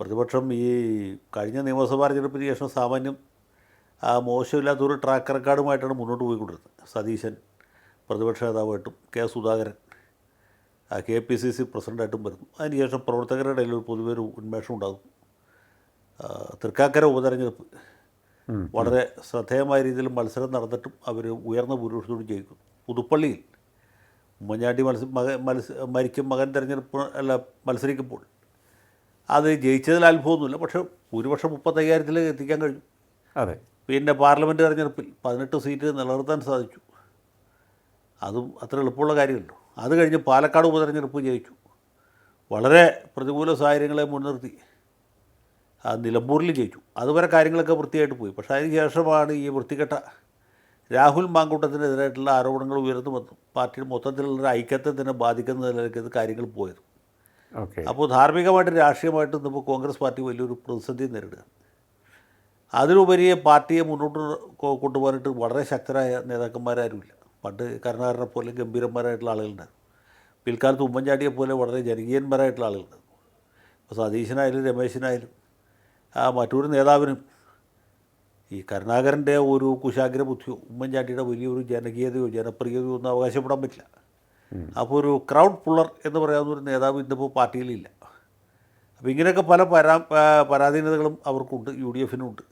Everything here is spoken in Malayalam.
പ്രതിപക്ഷം ഈ കഴിഞ്ഞ നിയമസഭാ തെരഞ്ഞെടുപ്പിന് ശേഷം സാമാന്യം മോശമില്ലാത്തൊരു ട്രാക്ക് റെക്കോർഡുമായിട്ടാണ് മുന്നോട്ട് പോയിക്കൊണ്ടിരുന്നത്. സതീശൻ പ്രതിപക്ഷ നേതാവായിട്ടും K Sudhakaran K P C C പ്രസിഡന്റായിട്ടും വരുന്നു. അതിനുശേഷം പ്രവർത്തകരുടെ ഇടയിൽ ഒരു പൊതുവെ ഒരു ഉന്മേഷം ഉണ്ടാകും. തൃക്കാക്കര ഉപതെരഞ്ഞെടുപ്പ് വളരെ ശ്രദ്ധേയമായ രീതിയിൽ മത്സരം നടന്നിട്ടും അവർ ഉയർന്ന ഭൂരിപക്ഷത്തോട് ജയിക്കും പുതുപ്പള്ളിയിൽ ഉമ്മൻചാണ്ടി മത്സ മകൻ മത്സ മരിക്കും മകൻ തിരഞ്ഞെടുപ്പ് അല്ല മത്സരിക്കുമ്പോൾ അത് ജയിച്ചതിൽ അത്ഭുതമൊന്നുമില്ല. പക്ഷേ ഭൂരിപക്ഷം മുപ്പത്തയ്യായിരത്തിൽ എത്തിക്കാൻ കഴിഞ്ഞു. അതെ. പിന്നെ പാർലമെന്റ് തെരഞ്ഞെടുപ്പിൽ പതിനെട്ട് സീറ്റ് നിലനിർത്താൻ സാധിച്ചു. അതും അത്ര എളുപ്പമുള്ള കാര്യമല്ലോ. അത് കഴിഞ്ഞ് പാലക്കാട് ഉപതെരഞ്ഞെടുപ്പ് ജയിച്ചു. വളരെ പ്രതികൂല സാഹചര്യങ്ങളെ മുൻനിർത്തി. ആ നിലമ്പൂരിൽ ജയിച്ചു. അതുവരെ കാര്യങ്ങളൊക്കെ വൃത്തിയായിട്ട് പോയി. പക്ഷേ അതിന് ശേഷമാണ് ഈ വൃത്തികെട്ട രാഹുൽ മാങ്കൂട്ടത്തിനെതിരായിട്ടുള്ള ആരോപണങ്ങൾ ഉയർന്നു വന്നു. പാർട്ടിയുടെ മൊത്തത്തിലുള്ള ഐക്യത്തെ തന്നെ ബാധിക്കുന്ന നിലയിലേക്ക് കാര്യങ്ങൾ പോയത്. അപ്പോൾ ധാർമ്മികമായിട്ടും രാഷ്ട്രീയമായിട്ടും ഇന്നിപ്പോൾ കോൺഗ്രസ് പാർട്ടി വലിയൊരു പ്രതിസന്ധി നേരിടുക അതിലുപരി പാർട്ടിയെ മുന്നോട്ട് കൊണ്ടുപോകാനായിട്ട് വളരെ ശക്തരായ നേതാക്കന്മാരാരുമില്ല. പണ്ട് കരുണാകരനെ പോലെ ഗംഭീരന്മാരായിട്ടുള്ള ആളുകളുണ്ടായിരുന്നു പിൽക്കാലത്ത് ഉമ്മൻചാണ്ടിയെ പോലെ വളരെ ജനകീയന്മാരായിട്ടുള്ള ആളുകളുണ്ടായിരുന്നു ഇപ്പോൾ സതീശനായാലും രമേശനായാലും ആ മറ്റൊരു നേതാവിനും ഈ കരുണാകരന്റെ ഒരു കുശാഗ്ര ബുദ്ധിയോ ഉമ്മൻചാണ്ടിയുടെ വലിയൊരു ജനകീയതയോ ജനപ്രിയതയോ ഒന്നും അവകാശപ്പെടാൻ പറ്റില്ല. അപ്പോൾ ഒരു ക്രൗഡ് പുള്ളർ എന്ന് പറയാവുന്ന ഒരു നേതാവ് ഇന്നിപ്പോൾ പാർട്ടിയിലില്ല. അപ്പോൾ ഇങ്ങനെയൊക്കെ പല പരാ പരാധീനതകളും അവർക്കുണ്ട് യു ഡി എഫിനുണ്ട്.